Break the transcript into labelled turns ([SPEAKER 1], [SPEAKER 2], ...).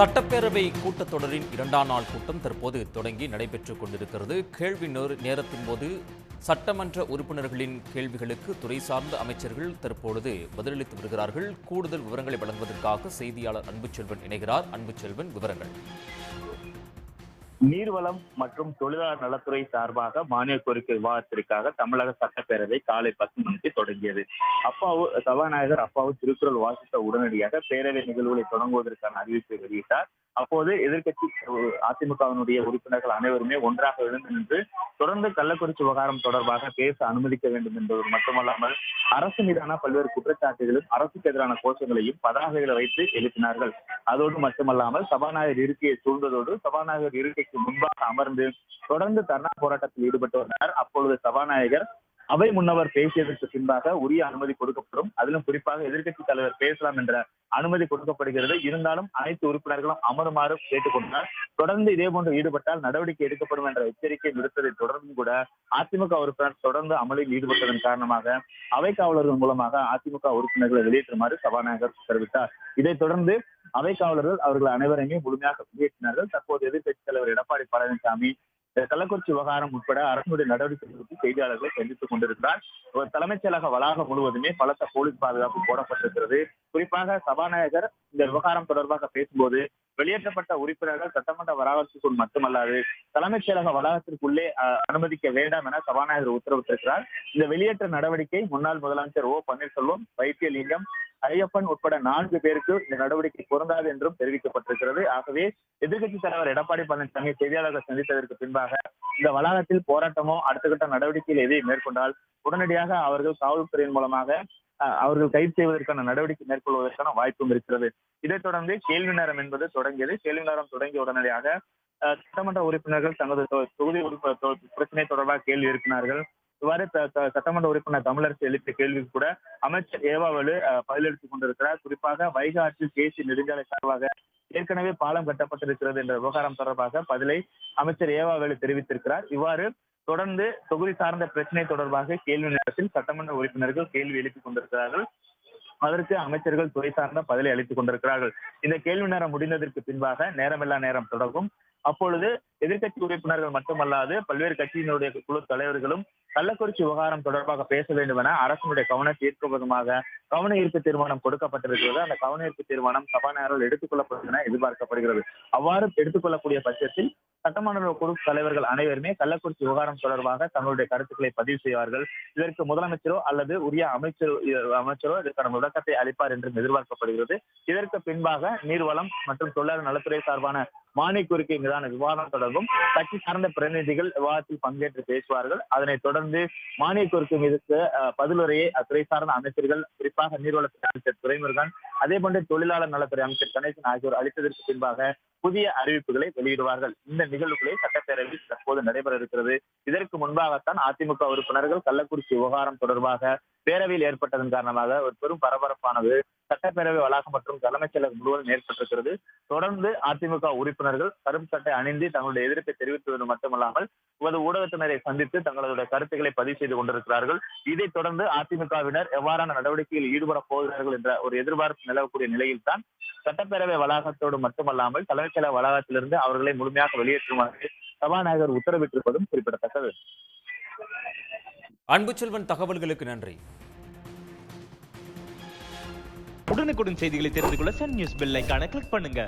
[SPEAKER 1] சட்டப்பேரவை கூட்டத்தொடரின் இரண்டாம் நாள் கூட்டம் தற்போது தொடங்கி நடைபெற்றுக் கொண்டிருக்கிறது. கேள்வி நேரத்தின் போது சட்டமன்ற உறுப்பினர்களின் கேள்விகளுக்கு துறை சார்ந்த அமைச்சர்கள் தற்பொழுது பதிலளித்து வருகிறார்கள். கூடுதல் விவரங்களை வழங்குவதற்காக செய்தியாளர் அன்புச்செல்வன் இணைகிறார். அன்புச்செல்வன் விவரங்கள்.
[SPEAKER 2] நீர்வளம் மற்றும் தொழிலாளர் நலத்துறை சார்பாக மானிய கோரிக்கை விவாதத்திற்காக தமிழக சட்டப்பேரவை காலை பத்து மணிக்கு தொடங்கியது. அப்பாவு சபாநாயகர் அப்பாவு திருக்குறள் வாசித்த உடனடியாக பேரவை நிகழ்வுகளை தொடங்குவதற்கான அறிவிப்பை வெளியிட்டார். அப்போது எதிர்கட்சி அதிமுகவினுடைய உறுப்பினர்கள் அனைவருமே ஒன்றாக எழுந்து நின்று தொடர்ந்து கள்ளக்குறிச்சி விவகாரம் தொடர்பாக பேச அனுமதிக்க வேண்டும் என்பது மட்டுமல்லாமல் அரசு மீதான பல்வேறு குற்றச்சாட்டுகளும் அரசுக்கு எதிரான கோஷங்களையும் பதாகைகளை வைத்து எழுப்பினார்கள். அதோடு மட்டுமல்லாமல் சபாநாயகர் இருக்கையை சூழ்ந்ததோடு சபாநாயகர் இருக்கைக்கு முன்பாக அமர்ந்து தொடர்ந்து தர்ணா போராட்டத்தில் ஈடுபட்டு வந்தார். அப்பொழுது சபாநாயகர் அவை முன்னவர் பேசியதற்கு பின்பாக உரிய அனுமதி கொடுக்கப்படும். அதிலும் குறிப்பாக எதிர்க்கட்சி தலைவர் பேசலாம் என்ற அனுமதி கொடுக்கப்படுகிறது. இருந்தாலும் அனைத்து உறுப்பினர்களும் அமருமாறு கேட்டுக்கொண்டார். தொடர்ந்து இதே போன்று ஈடுபட்டால் நடவடிக்கை எடுக்கப்படும் என்ற எச்சரிக்கை விடுத்ததை தொடர்ந்தும் கூட அதிமுக உறுப்பினர் தொடர்ந்து அமலில் ஈடுபட்டதன் காரணமாக அவை காவலர்கள் மூலமாக அதிமுக உறுப்பினர்களை வெளியேற்றுமாறு சபாநாயகர் தெரிவித்தார் இதைத் தொடர்ந்து அவை காவலர்கள் அவர்கள் அனைவரையுமே முழுமையாக வெளியேற்றினார்கள் தற்போது எதிர்க்கட்சித் தலைவர் எடப்பாடி பழனிசாமி கள்ளக்குறிச்சி விவகாரம் உட்பட அரசுடைய நடவடிக்கை குறித்து செய்தியாளர்களை சந்தித்துக் கொண்டிருக்கிறார். ஒரு தலைமைச் செயலக வளாகம் முழுவதுமே பலத்த போலீஸ் பாதுகாப்பு போடப்பட்டிருக்கிறது. குறிப்பாக சபாநாயகர் இந்த விவகாரம் தொடர்பாக பேசும்போது வெளியேற்றப்பட்ட உறுப்பினர்கள் சட்டமன்ற வளாகத்திற்குள் மட்டுமல்லாது தலைமைச் செயலக வளாகத்திற்குள்ளே அனுமதிக்க வேண்டாம் என சபாநாயகர் உத்தரவிட்டிருக்கிறார். இந்த வெளியேற்ற நடவடிக்கை முன்னாள் முதலமைச்சர் ஓ பன்னீர்செல்வம் வைத்தியலிங்கம் ஐயப்பன் உட்பட நான்கு பேருக்கு இந்த நடவடிக்கை பொருந்தாது என்றும் தெரிவிக்கப்பட்டிருக்கிறது. ஆகவே எதிர்க்கட்சி தலைவர் எடப்பாடி பழனிசாமி செய்தியாளர்கள் சந்தித்ததற்கு பின்பாக இந்த வளாகத்தில் போராட்டமோ அடுத்த கட்ட நடவடிக்கையில் எதை மேற்கொண்டால் உடனடியாக அவர்கள் காவல்துறையின் மூலமாக அவர்கள் கைது செய்வதற்கான நடவடிக்கை மேற்கொள்வதற்கான வாய்ப்பும் இருக்கிறது. இதைத் தொடர்ந்து கேள்வி நேரம் என்பது தொடங்கியது. கேள்வி நேரம் தொடங்கிய உடனடியாக சட்டமன்ற உறுப்பினர்கள் தங்களது தொ- தொகுதி தொ- பிரச்சனை தொடர்பாக கேள்வி எழுப்பினார்கள். இவ்வாறு சட்டமன்ற உறுப்பினர் தமிழரசு எழுப்பிய கேள்விக்கு கூட அமைச்சர் ஏவாவலு பதிலளித்துக் கொண்டிருக்கிறார். குறிப்பாக வைகை ஆற்றில் தேசிய நெடுஞ்சாலை சார்பாக ஏற்கனவே பாலம் கட்டப்பட்டிருக்கிறது என்ற விவகாரம் தொடர்பாக பதிலை அமைச்சர் ஏவாவேலு தெரிவித்திருக்கிறார். இவ்வாறு தொடர்ந்து தொகுதி சார்ந்த பிரச்சனை தொடர்பாக கேள்வி நேரத்தில் சட்டமன்ற உறுப்பினர்கள் கேள்வி எழுப்பிக் கொண்டிருக்கிறார்கள். அதற்கு அமைச்சர்கள் துறை சார்ந்த பதிலை அளித்துக் கொண்டிருக்கிறார்கள். இந்த கேள்வி நேரம் முடிந்ததற்கு பின்பாக நேரமில்லா நேரம் தொடங்கும். அப்பொழுது எதிர்க்கட்சி உறுப்பினர்கள் மட்டுமல்லாது பல்வேறு கட்சியினுடைய குழு தலைவர்களும் கள்ளக்குறிச்சி விவகாரம் தொடர்பாக பேச வேண்டும் என அரசினுடைய கவனத்தை ஈர்க்கும் விதமாக கவன ஈர்ப்பு தீர்மானம் கொடுக்கப்பட்டிருக்கிறது. அந்த கவன ஈர்ப்பு தீர்மானம் சபாநாயகரால் எடுத்துக்கொள்ளப்படும் என எதிர்பார்க்கப்படுகிறது. அவ்வாறு எடுத்துக்கொள்ளக்கூடிய பட்சத்தில் சட்டமன்ற குழு தலைவர்கள் அனைவருமே கள்ளக்குறிச்சி விவகாரம் தொடர்பாக தங்களுடைய கருத்துக்களை பதிவு செய்வார்கள். இதற்கு முதலமைச்சரோ அல்லது உரிய அமைச்சரோ அமைச்சரோ இதற்கான விளக்கத்தை அளிப்பார் என்றும் எதிர்பார்க்கப்படுகிறது. இதற்கு பின்பாக நீர்வளம் மற்றும் தொழிலாளர் நலத்துறை சார்பான மானிய கோரிக்கை மீதான விவாதம் தொடர்பும் கட்சி சார்ந்த பிரதிநிதிகள் விவாதத்தில் பங்கேற்று பேசுவார்கள். அதனைத் தொடர்ந்து மானிய கோரிக்கை மீதுக்கு பதிலுரையை அத்துறை சார்ந்த அமைச்சர்கள் குறிப்பாக நீர்வளத்துறை அமைச்சர் துரைமுருகன் அதே போன்று தொழிலாளர் நலத்துறை அமைச்சர் கணேசன் ஆகியோர் அளித்ததற்கு பின்பாக புதிய அறிவிப்புகளை வெளியிடுவார்கள். இந்த நிகழ்வுகளை சட்டப்பேரவையில் தற்போது நடைபெற இருக்கிறது. இதற்கு முன்பாகத்தான் அதிமுக உறுப்பினர்கள் கள்ளக்குறிச்சி விவகாரம் தொடர்பாக பேரவையில் ஏற்பட்டதன் காரணமாக ஒரு பெரும் பரபரப்பானது சட்டப்பேரவை வளாகம் மற்றும் தலைமைச் செயலகம் முழுவதும் ஏற்பட்டிருக்கிறது. தொடர்ந்து அதிமுக உறுப்பினர்கள் கருப்பு சட்டை அணிந்து தங்களுடைய எதிர்ப்பை தெரிவித்தது மட்டுமல்லாமல் உமது ஊடகத்தினரை சந்தித்து தங்களுடைய கருத்துக்களை பதிவு செய்து கொண்டிருக்கிறார்கள். இதைத் தொடர்ந்து அதிமுகவினர் எவ்வாறான நடவடிக்கையில் ஈடுபட போகிறார்கள் என்ற ஒரு எதிர்பார்ப்பு நிலவக்கூடிய நிலையில்தான் சட்டப்பேரவை வளாகத்தோடு மட்டுமல்லாமல் தலைமைச் செயலக வளாகத்திலிருந்து அவர்களை முழுமையாக வெளியேற்றுமாறு சபாநாயகர் உத்தரவிட்டிருப்பதும் குறிப்பிடத்தக்கது.
[SPEAKER 1] அன்புச்செல்வன் தகவல்களுக்கு நன்றி.
[SPEAKER 3] உடனுக்குடன் செய்திகளை தெரிந்து கொள்ள சன் நியூஸ் பெல் கிளிக் பண்ணுங்க.